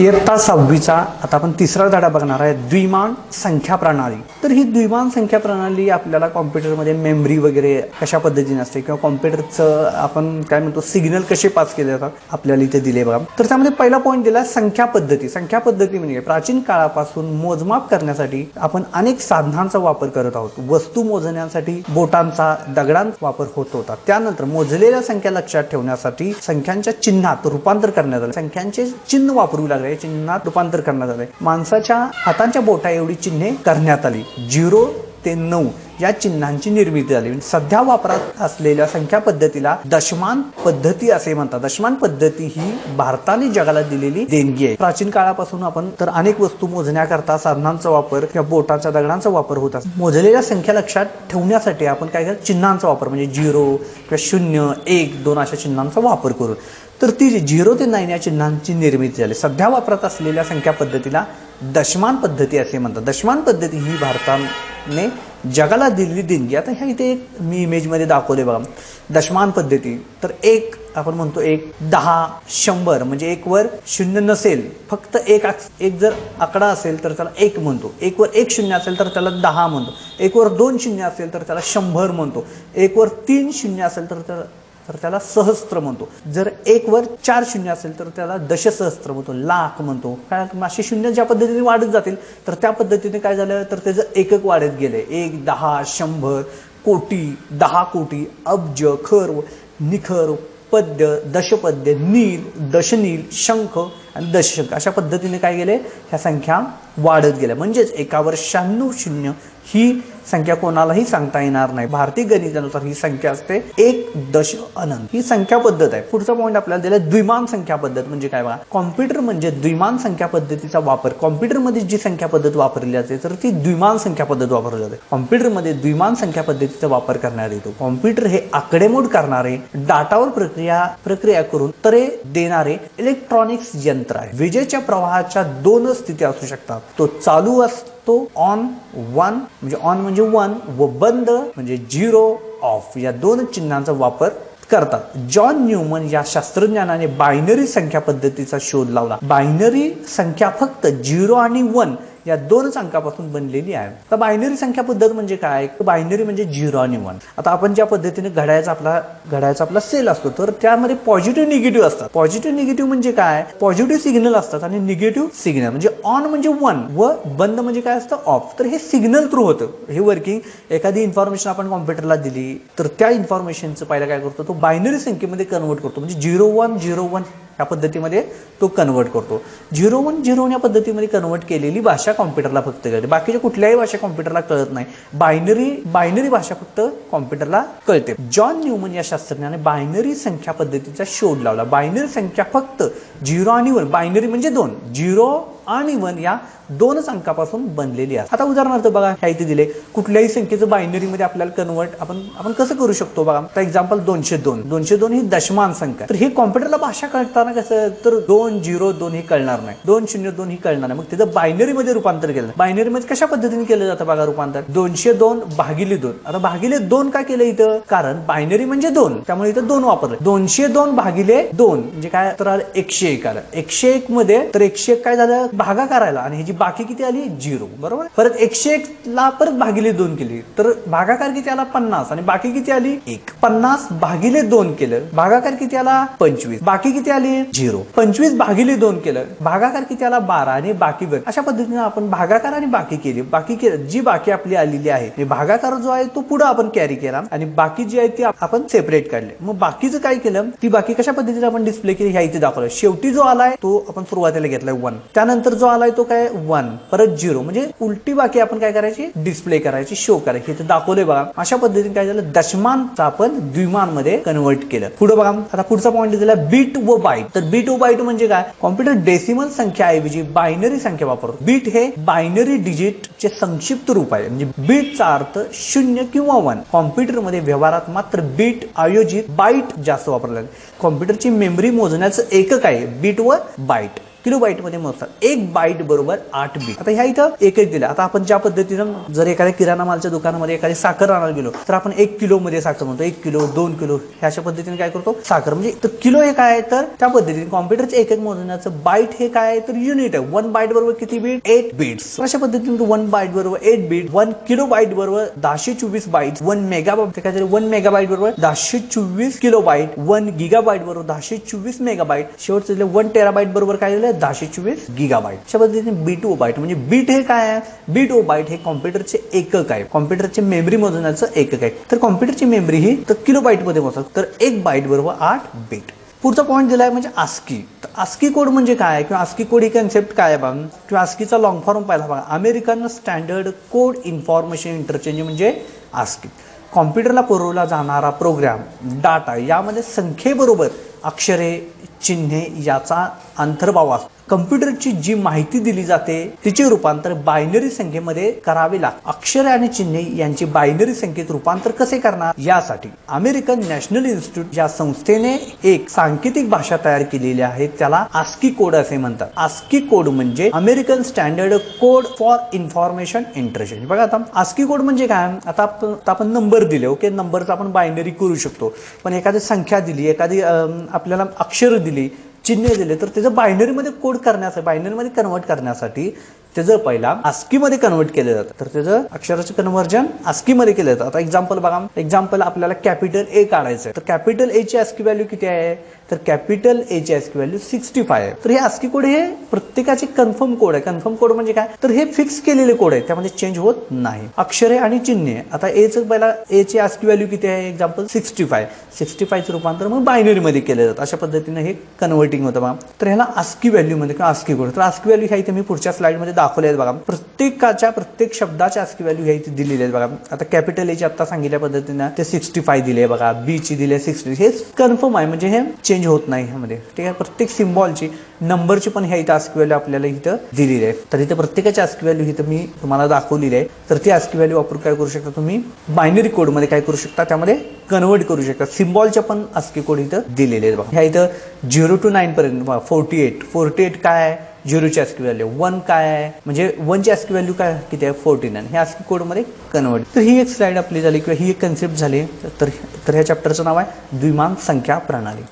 इयत्ता सहावीचा आता आपण तिसरा धडा बघणार आहे. द्विमान संख्या प्रणाली. तर ही द्विमान संख्या प्रणाली आपल्याला कॉम्प्युटरमध्ये मेमरी वगैरे कशा पद्धतीने असते किंवा कॉम्प्युटरचं आपण काय म्हणतो सिग्नल कसे पास केले जातात आपल्याला इथे दिले बघा. तर त्यामध्ये पहिला पॉईंट दिला संख्या पद्धती. संख्या पद्धती म्हणजे प्राचीन काळापासून मोजमाप करण्यासाठी आपण अनेक साधनांचा वापर करत आहोत. वस्तू मोजण्यासाठी बोटांचा दगडांचा वापर होत होता. त्यानंतर मोजलेल्या संख्या लक्षात ठेवण्यासाठी संख्यांच्या चिन्हात रूपांतर करण्यात आलं. संख्यांचे चिन्ह वापरू लागले. चिन्हात रूपांतर करण्यात आले माणसाच्या हातांच्या बोटा एवढी चिन्हे करण्यात आली. झिरो ते नऊ. या चिन्हांची निर्मिती झाली. म्हणजे सध्या वापरात असलेल्या संख्या पद्धतीला दशमान पद्धती असे म्हणतात. दशमान पद्धती ही भारताने जगाला दिलेली देणगी आहे. प्राचीन काळापासून आपण तर अनेक वस्तू मोजण्याकरता साधनांचा वापर किंवा बोटाच्या दगडांचा वापर होत असतो. मोजलेल्या संख्या लक्षात ठेवण्यासाठी आपण काय चिन्हांचा वापर म्हणजे झिरो किंवा शून्य एक दोन अशा चिन्हांचा वापर करू. तर ती झिरो ते नाईन या चिन्हांची निर्मिती झाली. सध्या वापरात असलेल्या संख्या पद्धतीला दशमान पद्धती असे म्हणतात. दशमान पद्धती ही भारताने जगाला दिलेली देणगी. आता ह्या इथे एक मी इमेजमध्ये दाखवले बघा. दशमान पद्धती. तर एक आपण म्हणतो एक दहा शंभर म्हणजे एक वर शून्य नसेल फक्त एक आक- एक जर आकडा असेल तर त्याला एक म्हणतो. एक वर एक शून्य असेल तर त्याला दहा म्हणतो. एक वर दोन शून्य असेल तर त्याला शंभर म्हणतो. एक वर तीन शून्य असेल तर त्याला तर त्याला सहस्त्र म्हणतो. जर एक वर चार शून्य असेल तर त्याला दशसहस्त्र म्हणतो लाख म्हणतो. काय असे शून्य ज्या पद्धतीने वाढत जातील तर त्या पद्धतीने काय झालं तर त्याचं एकक वाढत गेले. एक दहा शंभर कोटी दहा कोटी अब्ज खर निखर पद्य दशपद्य नील दशनील शंख आणि दशशंख. अशा पद्धतीने काय गेले ह्या संख्या वाढत गेल्या. म्हणजेच एकावर शहाण्णव शून्य ही संख्या कोणालाही सांगता येणार नाही. भारतीय गणितानुसार ही संख्या असते एक दश अनंत. ही संख्या पद्धत आहे. पुढचा पॉईंट आपल्याला दिला द्विमान संख्या पद्धत म्हणजे काय बघा? कॉम्प्युटर म्हणजे द्विमान संख्या पद्धतीचा वापर. कॉम्प्युटरमध्ये जी संख्या पद्धत वापरली जाते तर ती द्विमान संख्या पद्धत वापरली जाते. कॉम्प्युटरमध्ये द्विमान संख्या पद्धतीचा वापर करण्यात येतो कॉम्प्युटर हे आकडेमोड करणारे डाटावर प्रक्रिया प्रक्रिया करून तरे देणारे इलेक्ट्रॉनिक्स यंत्र आहे. विजेच्या प्रवाहाच्या दोन स्थिती असू शकतात. तो चालू असतो ऑन वन म्हणजे ऑन म्हणजे वन व बंद म्हणजे झिरो ऑफ या दोन चिन्हांचा वापर करतात. जॉन न्यूमन या शास्त्रज्ञानाने बायनरी संख्या पद्धतीचा शोध लावला. बायनरी संख्या फक्त झिरो आणि वन या दोनच अंकापासून बनलेली आहे. तर बायनरी संख्या पद्धत म्हणजे काय? बायनरी म्हणजे झिरो आणि वन आता आपण ज्या पद्धतीने घडायचा आपला घडायचा आपला सेल असतो तर त्यामध्ये पॉझिटिव्ह निगेटिव्ह असतात. पॉझिटिव्ह निगेटिव्ह म्हणजे काय? पॉझिटिव्ह सिग्नल असतात आणि निगेटिव्ह सिग्नल म्हणजे ऑन म्हणजे वन व बंद म्हणजे काय असतं? ऑफ तर हे सिग्नल थ्रू होतं. हे वर्किंग एखादी इन्फॉर्मेशन आपण कॉम्प्युटरला दिली तर त्या इन्फॉर्मेशनचं पहिला काय करतो? तो बायनरी संख्येमध्ये कन्वर्ट करतो. म्हणजे झिरो वन झिरो वन या पद्धतीमध्ये तो कन्वर्ट करतो. झिरो वन झिरो वन या पद्धतीमध्ये कन्वर्ट केलेली भाषा कॉम्प्युटरला फक्त कळते. बाकीच्या कुठल्याही भाषा कॉम्प्युटरला कळत नाही. बायनरी बायनरी भाषा फक्त कॉम्प्युटरला कळते. जॉन न्यूमन या शास्त्रज्ञाने बायनरी संख्या पद्धतीचा शोध लावला. बायनरी संख्या फक्त झिरो आणि वन बायनरी म्हणजे दोन. झिरो आणि वन या दोनच अंकापासून बनलेली आहे आता उदाहरणार्थ बघा ह्या इथे दिले. कुठल्याही संख्येचं बायनरीमध्ये आपल्याला कन्वर्ट आपण आपण कसं करू शकतो बघा? तर एक्झाम्पल दोनशे दोन. दोनशे दोन ही दशमान संख्या. तर हे कॉम्प्युटरला भाषा कळताना कसं? तर दोन झिरो दोन ही कळणार नाही. दोन शून्य दोन ही कळणार नाही. मग तिथं बायनरीमध्ये रूपांतर केलं. बायनरीमध्ये कशा पद्धतीने केलं जातं बघा रूपांतर? दोनशे दोन भागिले दोन. आता भागिले दोन का केलं इथं? कारण बायनरी म्हणजे दोन. त्यामुळे इथं दोन वापरलं. दोनशे दोन भागिले दोन. म्हणजे काय? तर एकशे एक आलं. एकशे एक मध्ये तर एकशे एक काय झालं? भागा करायला आणि ह्याची बाकी किती आली? झिरो. बरोबर? परत एकशे एक ला परत भागिले दोन केली. तर भागाकार किती आला? पन्नास. आणि बाकी किती आली? एक. पन्नास भागिले दोन केलं. भागाकार किती आला? पंचवीस. बाकी किती आली? झिरो. पंचवीस भागिले दोन केलं. भागाकार किती आला? बारा. आणि बाकी वर. अशा पद्धतीने आपण भागाकार आणि बाकी केली. बाकी केलं. जी बाकी आपली आलेली आहे म्हणजे भागाकार जो आहे तो पुढे आपण कॅरी केला. आणि बाकी जी आहे ती आपण सेपरेट काढले. मग बाकीचं काय केलं? ती बाकी कशा पद्धतीने आपण डिस्प्ले केली? ह्या इथे दाखवलं. शेवटी जो आलाय तो आपण सुरुवातीला घेतलाय वन त्यानंतर जो आलाय तो काय? वन परत झिरो म्हणजे उलटी बाकी आपण काय करायची? डिस्प्ले करायची. शो करायची. इथे दाखवले बघा. अशा पद्धतीने काय झालं? दशमानचा आपण द्विमानमध्ये कन्वर्ट केलं. पुढे बघा. आता पुढचा पॉईंट दिला बीट व बाईट तर बीट व बाईट म्हणजे काय? कॉम्प्युटर डेसिमल संख्या ऐवजी बायनरी संख्या वापरतो. बीट हे बायनरी डिजिट चे संक्षिप्त रूप आहे. म्हणजे बीटचा अर्थ शून्य किंवा वन कॉम्प्युटरमध्ये व्यवहारात मात्र बीट आयोजित बाईट जास्त वापरला कॉम्प्युटरची मेमरी मोजण्याचं एकक आहे. बीट व बाईट किलो बाईटमध्ये मोजतात. एक बाईट बरोबर आठ बीट आता ह्या इथं एक एक दिलं. आता आपण ज्या पद्धतीनं जर एखाद्या किराणा मालच्या दुकानामध्ये एखादी साखर आणायला गेलो तर आपण एक किलो मध्ये साखर म्हणतो. एक किलो दोन किलो ह्या अशा पद्धतीने काय करतो? साखर. म्हणजे तर किलो हे काय आहे? तर त्या पद्धतीने कॉम्प्युटरचे एक एक मोजण्याचं बाईट हे काय आहे? तर युनिट आहे. वन बाईट बरोबर किती बीट एट बीट्स अशा पद्धतीने वन बाईट बरोबर eight bit one kilo byte बरोबर दहाशे चोवीस बाईट वन मेगा काहीतरी वन मेगा बाईट बरोबर दहाशे चोवीस kilo byte one giga byte बरोबर दहाशे चोवीस मेगा बाईट शेवटचं वन टेरा बाईट बरोबर काय झालं? आहे दहाशे चोवीस गिगा बाईट अशा पद्धतीने बीट ओ बाईट म्हणजे बीट हे काय आहे? बीट ओ बाईट हे कॉम्प्युटरचे एकक आहे. कॉम्प्युटरचे मेमरी मोजण्याचं एकक आहे. तर कॉम्प्युटरची मेमरी ही तर किलो बाईटमध्ये मोजतात तर एक बाईट बरोबर आठ बीट पुढचा पॉईंट दिलाय म्हणजे आस्की तर आस्की कोड म्हणजे काय? किंवा आस्की कोड ही कन्सेप्ट काय आहे बघा किंवा आस्कीचा लॉंग फॉर्म पाहिला बघा American standard code information interchange ASCII ASCII कॉम्प्युटरला पुरवला जाणारा प्रोग्राम डाटा यामध्ये संख्येबरोबर अक्षरे चिन्हे याचा अंतर्भाव असतो. कम्प्युटरची जी माहिती दिली जाते तिचे रूपांतर बायनरी संख्येमध्ये करावे लागते. अक्षरे आणि चिन्हे यांची बायनरी संख्येत रूपांतर कसे करणार? यासाठी अमेरिकन नॅशनल इन्स्टिट्यूट या संस्थेने एक सांकेतिक भाषा तयार केलेली आहे त्याला आस्की कोड असे म्हणतात. आस्की कोड म्हणजे American standard code for information interchange. बघा आता आस्की कोड म्हणजे काय? आता आपण नंबर दिले ओके? नंबरचा आपण बायनरी करू शकतो. पण एखादी संख्या दिली एखादी आपल्याला अक्षर दिली चिन्ह दिले. तर त्याचं बायनरीमध्ये कोड करण्यासाठी बायनरीमध्ये कन्वर्ट करण्यासाठी त्याचं पहिला आस्कीमध्ये कन्वर्ट केलं जातं. तर त्याचं अक्षराचं कन्व्हर्जन आस्कीमध्ये केलं जातं. आता एक्झाम्पल बघा. एक्झाम्पल आपल्याला कॅपिटल ए काढायचं आहे तर कॅपिटल ए ची आस्की व्हॅल्यू किती आहे? तर capital A ASCII value sixty five आहे. तर हे आस्की कोड हे प्रत्येकाचे कन्फर्म कोड आहे. कन्फर्म कोड म्हणजे काय? तर हे फिक्स केलेले कोड आहे. त्यामध्ये चेंज होत नाही. अक्षरे आणि चिन्हे. आता एचं पहिला एचे आस्की व्हॅल्यू किती आहे? एक्झाम्पल सिक्स्टी फाय सिक्स्टी फायचं रूपांतर मग बायनरीमध्ये केलं जातं. अशा पद्धतीने हे कन्व्हर्टिंग होतं बघा. तर ह्याला आस्की व्हॅल्यूमध्ये किंवा आस्की कोड तर आस्की व्हॅल्यू ह्या इथे मी पुढच्या स्लाईडमध्ये दाखवले आहेत बघा. प्रत्येकाच्या प्रत्येक शब्दाच्या आस्की व्हॅल्यू ह्या इथे दिलेली आहेत बघा. आता कॅपिटल एची आता सांगितल्या पद्धतीनं ते सिक्स्टी फाय दिले बघा. बीची दिले सिक्स्टी हे कन्फर्म आहे. म्हणजे हे चेंज होत नाही ह्यामध्ये. ठीक आहे? प्रत्येक सिम्बॉलची नंबरची पण ह्या इथं आस्की व्हॅल्यू आपल्याला इथं दिलेली आहे. तर इथं प्रत्येकाची आस्की व्हॅल्यू इथं मी तुम्हाला दाखवलेली आहे. तर ती आस्की व्हॅल्यू वापरून काय करू शकता तुम्ही? बायनरी कोडमध्ये काय करू शकता? त्यामध्ये कन्वर्ट करू शकता. सिम्बॉलच्या पण आस्की कोड इथं दिलेले आहेत बघा. ह्या इथं झिरो टू नाईन पर्यंत फोर्टी एट फोर्टी एट काय आहे? झिरोची आस्की व्हॅल्यू वन काय आहे? म्हणजे वनची आस्की व्हॅल्यू काय? किती आहे? फोर्टी नाईन हे आस्की कोडमध्ये कन्वर्ट तर ही एक स्लाईड आपली झाली किंवा ही एक कन्सेप्ट झाली. तर तर ह्या चॅप्टरचं नाव आहे द्विमान संख्या प्रणाली.